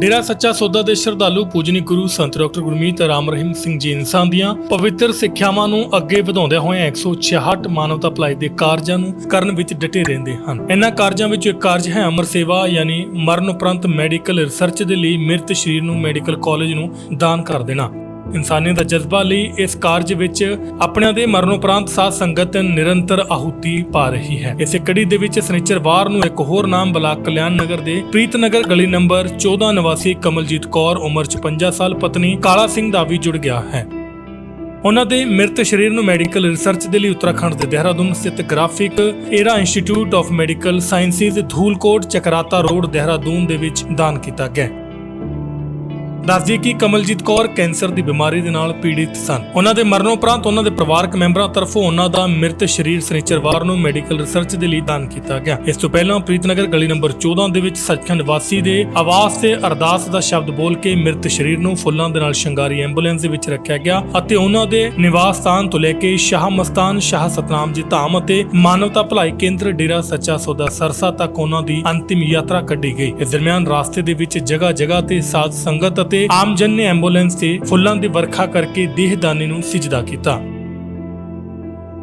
ਡੇਰਾ ਸੱਚਾ ਸੌਦਾ ਦੇ ਸ਼ਰਧਾਲੂ ਪੂਜਨੀ ਗੁਰੂ ਸੰਤ ਡਾਕਟਰ ਗੁਰਮੀਤ ਰਾਮ ਰਹੀਮ ਸਿੰਘ ਜੀ ਇਨਸਾਨ ਦੀਆਂ ਪਵਿੱਤਰ ਸਿੱਖਿਆਵਾਂ ਨੂੰ ਅੱਗੇ ਵਧਾਉਂਦਿਆਂ ਹੋਇਆਂ 166 ਮਾਨਵਤਾ ਭਲਾਈ ਦੇ ਕਾਰਜਾਂ ਨੂੰ ਕਰਨ ਵਿੱਚ ਡਟੇ ਰਹਿੰਦੇ ਹਨ। ਇਹਨਾਂ ਕਾਰਜਾਂ ਵਿੱਚ ਇੱਕ ਕਾਰਜ ਹੈ ਅਮਰ ਸੇਵਾ, ਯਾਨੀ ਮਰਨ ਉਪਰੰਤ ਮੈਡੀਕਲ ਰਿਸਰਚ ਦੇ ਲਈ ਮ੍ਰਿਤ ਸਰੀਰ ਨੂੰ ਮੈਡੀਕਲ ਕਾਲਜ ਨੂੰ ਦਾਨ ਕਰ ਦੇਣਾ। ਇਨਸਾਨੀਅਤ ਦਾ ਜਜ਼ਬਾ ਲਈ ਇਸ ਕਾਰਜ ਵਿੱਚ ਆਪਣਿਆਂ ਦੇ ਮਰਨ ਉਪਰੰਤ ਸਾਧ ਸੰਗਤ ਨਿਰੰਤਰ ਆਹੂਤੀ ਪਾ ਰਹੀ ਹੈ। ਇਸੇ ਕੜੀ ਦੇ ਵਿੱਚ ਸਨਿਚਰਵਾਰ ਨੂੰ ਇੱਕ ਹੋਰ ਨਾਮ ਬਲਾਕ ਕਲਿਆਣ ਨਗਰ ਦੇ ਪ੍ਰੀਤਨਗਰ ਗਲੀ ਨੰਬਰ 14 ਨਿਵਾਸੀ ਕਮਲਜੀਤ ਕੌਰ, ਉਮਰ 56 ਸਾਲ, ਪਤਨੀ ਕਾਲਾ ਸਿੰਘ ਦਾ ਵੀ ਜੁੜ ਗਿਆ ਹੈ। ਉਹਨਾਂ ਦੇ ਮ੍ਰਿਤ ਸਰੀਰ ਨੂੰ ਮੈਡੀਕਲ ਰਿਸਰਚ ਦੇ ਲਈ ਉੱਤਰਾਖੰਡ ਦੇ ਦੇਹਰਾਦੂਨ ਸਥਿਤ Graphic Era Institute of Medical Sciences Dhulkot Chakrata road, Dehradun ਦੇ ਵਿੱਚ ਦਾਨ ਕੀਤਾ ਗਿਆ ਦੱਸਦੀ ਕਿ ਕਮਲਜੀਤ ਕੌਰ ਕੈਂਸਰ ਦੀ ਬਿਮਾਰੀ ਦੇ ਨਾਲ ਪੀੜਿਤ ਸਨ। ਉਹਨਾਂ ਦੇ ਮਰਨ ਉਪਰੰਤ ਉਹਨਾਂ ਦੇ ਪਰਿਵਾਰਕ ਮੈਂਬਰਾਂ ਤਰਫੋਂ ਉਹਨਾਂ ਦਾ ਮ੍ਰਿਤ ਸਰੀਰ ਸਨੀਚਰਵਾਰ ਨੂੰ ਮੈਡੀਕਲ ਰਿਸਰਚ ਦੇ ਲਈ ਦਾਨ ਕੀਤਾ ਗਿਆ। ਇਸ ਤੋਂ ਪਹਿਲਾਂ ਪ੍ਰੀਤਨਗਰ ਗਲੀ ਨੰਬਰ 14 ਦੇ ਵਿੱਚ ਸੱਚਖੰਡ ਵਾਸੀ ਦੇ ਆਵਾਸ ਤੇ ਅਰਦਾਸ ਦਾ ਸ਼ਬਦ ਬੋਲ ਕੇ ਮ੍ਰਿਤ ਸਰੀਰ ਨੂੰ ਫੁੱਲਾਂ ਦੇ ਨਾਲ ਸ਼ਿੰਗਾਰੀ ਐਂਬੂਲੈਂਸ ਦੇ ਵਿੱਚ ਰੱਖਿਆ ਗਿਆ ਅਤੇ ਉਹਨਾਂ ਦੇ ਨਿਵਾਸ ਸਥਾਨ ਤੋਂ ਲੈ ਕੇ ਸ਼ਾਹ ਮਸਤਾਨ, ਸ਼ਾਹ ਸਤਨਾਮ ਜੀ ਧਾਮ ਅਤੇ ਮਾਨਵਤਾ ਭਲਾਈ ਕੇਂਦਰ ਡੇਰਾ ਸੱਚਾ ਸੌਦਾ ਸਰਸਾ ਤੱਕ ਉਹਨਾਂ ਦੀ ਅੰਤਿਮ ਯਾਤਰਾ ਕੱਢੀ ਗਈ। ਇਸ ਦਰਮਿਆਨ ਰਾਸਤੇ ਦੇ ਵਿੱਚ ਜਗ੍ਹਾ ਜਗ੍ਹਾ ਤੇ ਸਾਧ ਸੰਗਤ ਅਤੇ ਆਮ ਜਨ ਨੇ ਐਂਬੂਲੈਂਸ ਤੇ ਫੁੱਲਾਂ ਦੀ ਵਰਖਾ ਕਰਕੇ ਦੇਹਦਾਨੀ ਨੂੰ ਸਿਜਦਾ ਕੀਤਾ।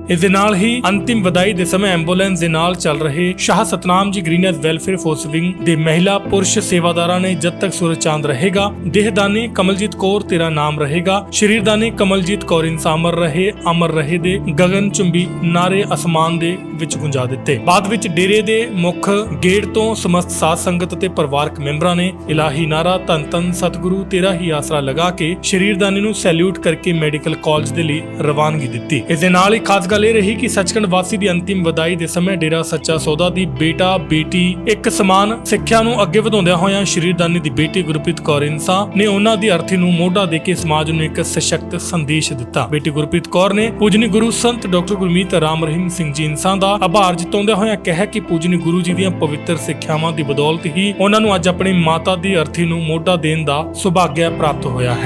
ਇਸ ਦੇ ਨਾਲ ਹੀ ਅੰਤਿਮ ਵਿਦਾਈ ਦੇ ਸਮੇਂ ਐਂਬੂਲੈਂਸ ਦੇ ਨਾਲ ਚੱਲ ਰਹੇ ਸ਼ਾਹ ਸਤਨਾਮ ਜੀ ਗ੍ਰੀਨਸ ਵੈਲਫੇਅਰ ਫੋਰਸ ਵਿੰਗ ਦੇ ਮਹਿਲਾ ਪੁਰਸ਼ ਸੇਵਾਦਾਰਾਂ ਨੇ ਜਦ ਤੱਕ ਸੂਰਜ ਚਾਂਦ ਰਹੇਗਾ, ਦੇਹਦਾਨੀ ਕਮਲਜੀਤ ਕੌਰ ਤੇਰਾ ਨਾਮ ਰਹੇਗਾ, ਸ਼ਰੀਰਦਾਨੀ ਕਮਲਜੀਤ ਕੌਰ ਇਨਸਾਮਰ ਰਹੇ, ਅਮਰ ਰਹੇ ਦੇ ਗਗਨ ਚੁੰਬੀ ਨਾਰੇ ਅਸਮਾਨ ਦੇ ਵਿੱਚ ਗੁੰਜਾ ਦਿੱਤੇ। ਬਾਅਦ ਵਿੱਚ ਡੇਰੇ ਦੇ ਮੁੱਖ ਗੇਟ ਤੋਂ ਸਮਸਤ ਸਾਧ ਸੰਗਤ ਅਤੇ ਪਰਿਵਾਰਕ ਮੈਂਬਰਾਂ ਨੇ ਇਲਾਹੀ ਨਾਰਾ, ਧੰਨ ਧੰਨ ਸਤਿਗੁਰੂ, ਤੇਰਾ ਹੀ ਆਸਰਾ ਲਗਾ ਕੇ ਸ਼ਰੀਰਦਾਨੀ ਨੂੰ ਸੈਲੂਟ ਕਰਕੇ ਮੈਡੀਕਲ ਕਾਲਜ ਦੇ ਲਈ ਰਵਾਨਗੀ ਦਿੱਤੀ। ਇਸ ਦੇ ਨਾਲ ਹੀ ਖਾਸ ਗੱਲ ਇਹ ਰਹੀ ਕਿ ਸੱਚਖੰਡ ਵਾਸੀ ਦੀ ਅੰਤਿਮ ਵਿਦਾਈ ਦੇ ਸਮੇਂ ਡੇਰਾ ਸੱਚਾ ਸੌਦਾ ਦੀ ਬੇਟਾ, ਬੇਟੀ, ਇੱਕ ਸਮਾਨ ਸਿੱਖਿਆ ਨੂੰ ਅੱਗੇ ਵਧਾਉਂਦਿਆਂ ਹੋਇਆਂ ਸ਼ਰੀਰਦਾਨੀ ਦੀ ਬੇਟੀ ਗੁਰਪ੍ਰੀਤ ਕੌਰ ਇਨਸਾ ਨੇ ਉਹਨਾਂ ਦੀ ਅਰਥੀ ਨੂੰ ਮੋਢਾ ਦੇ ਕੇ ਸਮਾਜ ਨੂੰ ਇੱਕ ਸਸ਼ਕਤ ਸੰਦੇਸ਼ ਦਿੱਤਾ। ਬੇਟੀ ਗੁਰਪ੍ਰੀਤ ਕੌਰ ਨੇ ਪੂਜਨੀ ਗੁਰੂ ਸੰਤ ਡਾਕਟਰ ਗੁਰਮੀਤ ਰਾਮ ਰਹੀਮ ਸਿੰਘ ਜੀ ਇਨਸਾ ਦਾ ਆਭਾਰ ਜਤਾਉਂਦਿਆਂ ਹੋਇਆਂ ਕਿਹਾ ਕਿ ਪੂਜਨੀ ਗੁਰੂ ਜੀ ਦੀਆਂ ਪਵਿੱਤਰ ਸਿੱਖਿਆਵਾਂ ਦੀ ਬਦੌਲਤ ਹੀ ਉਹਨਾਂ ਨੂੰ ਅੱਜ ਆਪਣੀ ਮਾਤਾ ਦੀ ਅਰਥੀ ਨੂੰ ਮੋਢਾ ਦੇਣ ਦਾ ਸੁਭਾਗਿਆ ਪ੍ਰਾਪਤ ਹੋਇਆ ਹੈ।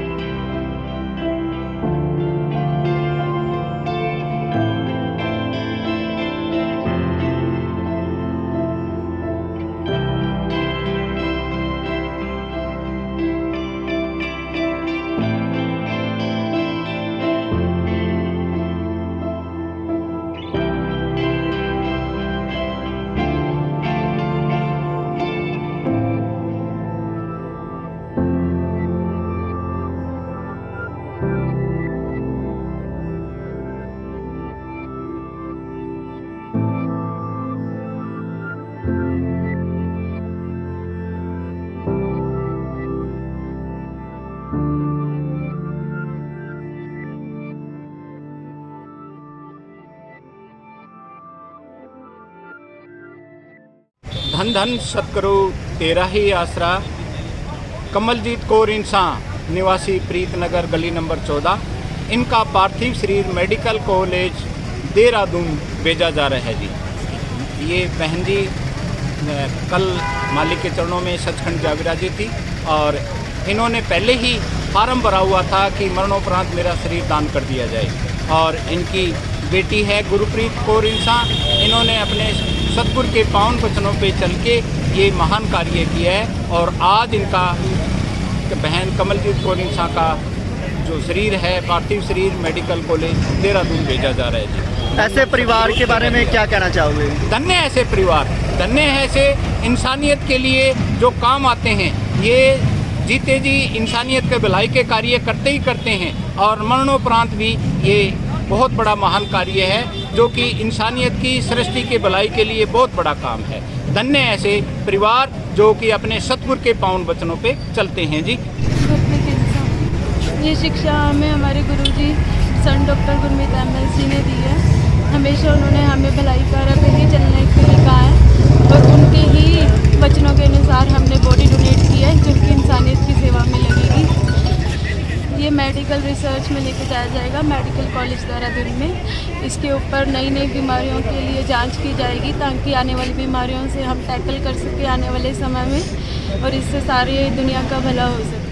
धन धन सतगुरु, तेरा ही आसरा। कमलजीत कौर इंसान, निवासी प्रीतनगर, गली नंबर 14 इनका पार्थिव शरीर मेडिकल कॉलेज, देहरादून भेजा जा रहा है जी। ये बहन जी कल मालिक के चरणों में सचखंड जा विराजी थी और इन्होंने पहले ही फार्म भरा हुआ था कि मरणोपरांत मेरा शरीर दान कर दिया जाए। और इनकी बेटी है गुरुप्रीत कौर इंसान। इन्होंने अपने सतगुरु के पावन वचनों पे चल के ये महान कार्य किया है और आज इनका बहन कमलजीत कौर इंसान का जो शरीर है पार्थिव शरीर मेडिकल कॉलेज देहरादून भेजा जा रहा है जी। ऐसे परिवार के बारे में क्या कहना चाहोगे? धन्य ऐसे परिवार। धन्य है ऐसे इंसानियत के लिए जो काम आते हैं। ये जीते जी इंसानियत के भलाई के कार्य करते ही करते हैं और मरणोपरांत भी ये बहुत बड़ा महान कार्य है, जो कि इंसानियत की सृष्टि के भलाई के लिए बहुत बड़ा काम है। धन्य ऐसे परिवार जो कि अपने सतगुर के पावन वचनों पे चलते हैं। जी। ये शिक्षा हमें हमारे गुरुजी सन डॉक्टर गुरमीत अहमद जी ने दी है। हमेशा उन्होंने हमें भलाई का राह पे ही चलने के लिए कहा है और उनके ही वचनों के अनुसार हमने में लेके जाया जाएगा मेडिकल कॉलेज देहरादून में। इसके ऊपर नई नई बीमारियों के लिए जाँच की जाएगी ताकि आने वाली बीमारियों से हम टैकल कर सकें आने वाले समय में और इससे सारी दुनिया का भला हो सके।